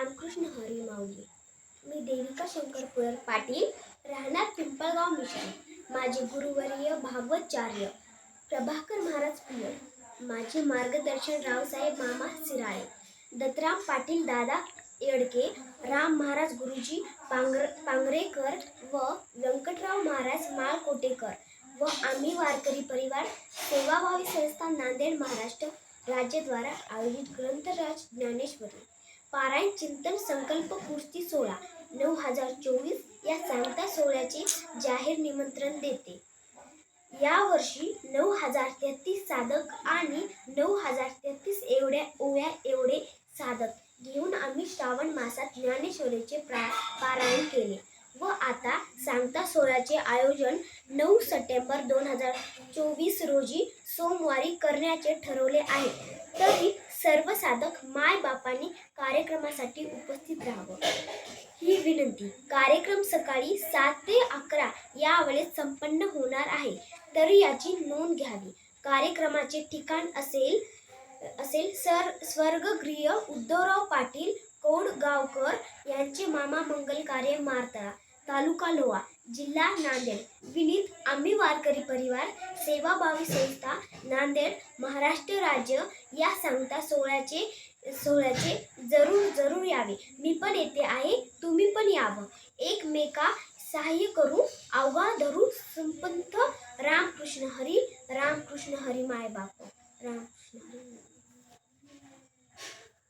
रामकृष्ण हरी माऊली. मी देविका शंकर पुयर पाटील राहणार पिंपळगाव मिशन. माझे गुरुवर्य भागवतचार्य प्रभाकर महाराज पुयर माझे मार्गदर्शन रावसाहेब मामा सिराळे. दत्तराम पाटील दादा येडके राम महाराज गुरुजी पांगर पांगरेकर व व्यंकटराव महाराज माळकोटेकर व आम्ही वारकरी परिवार सेवाभावी संस्था नांदेड महाराष्ट्र राज्यद्वारा आयोजित ग्रंथराज ज्ञानेश्वरी. पारायण चिंतन संकल्प पूर्ती सोहळा नऊ हजार चोवीस या सांगता सोहळ्याचे जाहीर निमंत्रण देते. यावर्षी नऊ हजार तेहतीस साधक आणि नऊ हजार तेहतीस एवढ्या ओव्या एवढे साधक घेऊन आम्ही श्रावण मासात ज्ञानेश्वरीचे प्रा पारायण केले व आता सांगता सोहळ्याचे आयोजन नऊ सप्टेंबर दोन हजार चोवीस रोजी सोमवारी करण्याचे ठरवले आहे. तरी सर्व साधक माय बापांनी कार्यक्रमासाठी उपस्थित राहावं. ही विनंती कार्यक्रम सकाळी सात ते अकरा या वेळेत संपन्न होणार आहे. तरी याची नोंद घ्यावी. कार्यक्रमाचे ठिकाण असेल असेल सर स्वर्गगृह उद्धवराव पाटील कोडगावकर यांचे मामा मंगल कार्य मारतळा तालुका लोहा जिल्हा नांदेड विनीत आम्ही वारकरी परिवार सेवाभावी संस्था नांदेड महाराष्ट्र राज्य या सांगता सोहळ्याचे सोहळ्याचे जरूर जरूर यावे. मी पण येते आहे तुम्ही पण यावं. एकमेका सहाय्य करू आव्हा धरू संपंथ रामकृष्ण हरी रामकृष्ण हरी मायबाप.